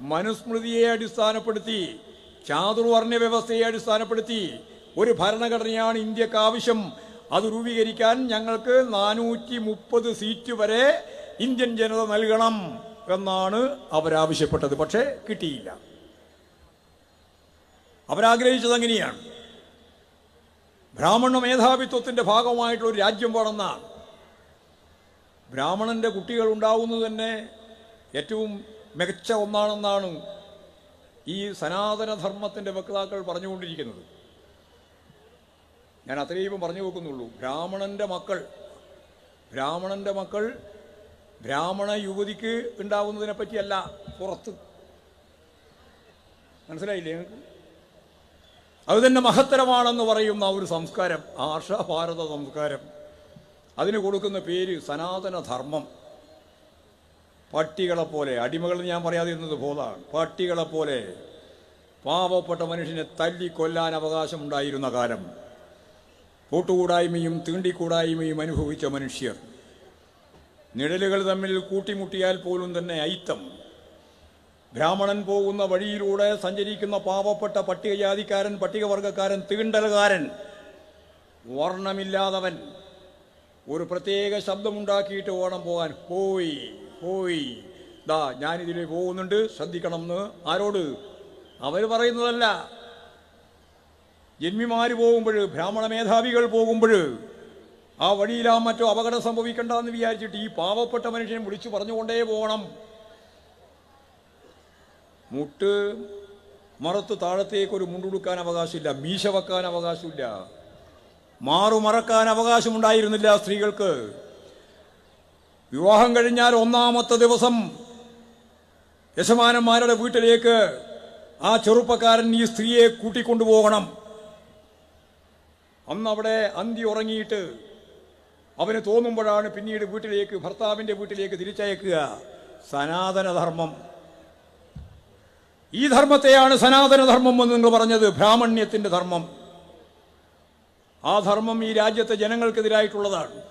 മനുസ്മൃതിയെ അടിസ്ഥാനപ്പെടുത്തി ചാതുർവർണ വ്യവസ്ഥയെ അടിസ്ഥാനപ്പെടുത്തി ഒരു ഭരണഘടനയാണ് ഇന്ത്യയ്ക്ക് ആവശ്യം. അത് രൂപീകരിക്കാൻ ഞങ്ങൾക്ക് നാനൂറ്റി മുപ്പത് സീറ്റ് വരെ ഇന്ത്യൻ ജനത നൽകണം എന്നാണ് അവരാവശ്യപ്പെട്ടത്. പക്ഷേ കിട്ടിയില്ല. അവരാഗ്രഹിച്ചത് അങ്ങനെയാണ്. ബ്രാഹ്മണ മേധാവിത്വത്തിന്റെ ഭാഗമായിട്ടുള്ള ഒരു രാജ്യം വേണമെന്നാണ്. ബ്രാഹ്മണന്റെ കുട്ടികൾ ഉണ്ടാവുന്നത് തന്നെ ഏറ്റവും മികച്ച ഒന്നാണെന്നാണ് ഈ സനാതനധർമ്മത്തിന്റെ വക്താക്കൾ പറഞ്ഞുകൊണ്ടിരിക്കുന്നത്. ഞാൻ അത്രയും പറഞ്ഞു വെക്കുന്നുള്ളൂ. ബ്രാഹ്മണന്റെ മക്കൾ ബ്രാഹ്മണന്റെ മക്കൾ ബ്രാഹ്മണ യുവതിക്ക് ഉണ്ടാവുന്നതിനെ പറ്റിയല്ല പുറത്ത്. മനസ്സിലായില്ലേ നിങ്ങൾക്ക്? അത് തന്നെ മഹത്തരമാണെന്ന് പറയുന്ന ഒരു സംസ്കാരം ആർഷഭാരത സംസ്കാരം. അതിന് കൊടുക്കുന്ന പേര് സനാതന ധർമ്മം പട്ടികളെ പോലെ അടിമകൾ എന്ന് ഞാൻ പറയാതിരുന്നത് ബോധാണ് പട്ടികളെ പോലെ പാവപ്പെട്ട മനുഷ്യനെ തല്ലി കൊല്ലാൻ അവകാശമുണ്ടായിരുന്ന കാലം. കൂട്ടുകൂടായ്മയും തീണ്ടിക്കൂടായ്മയും അനുഭവിച്ച മനുഷ്യർ. നിഴലുകൾ തമ്മിൽ കൂട്ടിമുട്ടിയാൽ പോലും തന്നെ ഐത്തം ബ്രാഹ്മണൻ പോകുന്ന വഴിയിലൂടെ സഞ്ചരിക്കുന്ന പാവപ്പെട്ട പട്ടികജാതിക്കാരൻ പട്ടികവർഗക്കാരൻ തീണ്ടലുകാരൻ വർണമില്ലാതവൻ ഒരു പ്രത്യേക ശബ്ദമുണ്ടാക്കിയിട്ട് ഓണം പോകാൻ പോയി. പോയി. ദാ ഞാനിതിൽ പോകുന്നുണ്ട്. ശ്രദ്ധിക്കണം എന്ന് ആരോട്? അവർ പറയുന്നതല്ല. ജന്മിമാര് പോകുമ്പോൾ ബ്രാഹ്മണ മേധാവികൾ പോകുമ്പോൾ ആ വഴിയിലാ മറ്റോ അപകടം സംഭവിക്കണ്ടെന്ന് വിചാരിച്ചിട്ട് ഈ പാവപ്പെട്ട മനുഷ്യനെ വിളിച്ചു പറഞ്ഞുകൊണ്ടേ പോകണം. മുട്ട് മറത്ത് താഴത്തേക്ക് ഒരു മുണ്ടുടുക്കാൻ അവകാശമില്ല. മീശ വെക്കാൻ അവകാശമില്ല. മാറു മറക്കാൻ അവകാശമുണ്ടായിരുന്നില്ല സ്ത്രീകൾക്ക്. വിവാഹം കഴിഞ്ഞാൽ ഒന്നാമത്തെ ദിവസം യശമാനന്മാരുടെ വീട്ടിലേക്ക് ആ ചെറുപ്പക്കാരൻ ഈ സ്ത്രീയെ കൂട്ടിക്കൊണ്ടുപോകണം. അന്ന് അവിടെ അന്തി ഉറങ്ങിയിട്ട് അവന് തോന്നുമ്പോഴാണ് പിന്നീട് വീട്ടിലേക്ക് ഭർത്താവിന്റെ വീട്ടിലേക്ക് തിരിച്ചയക്കുക. സനാതനധർമ്മം. ഈ ധർമ്മത്തെയാണ് സനാതനധർമ്മം എന്ന് നിങ്ങൾ പറഞ്ഞത്. ബ്രാഹ്മണ്യത്തിന്റെ ധർമ്മം. ആ ധർമ്മം ഈ രാജ്യത്തെ ജനങ്ങൾക്കെതിരായിട്ടുള്ളതാണ്.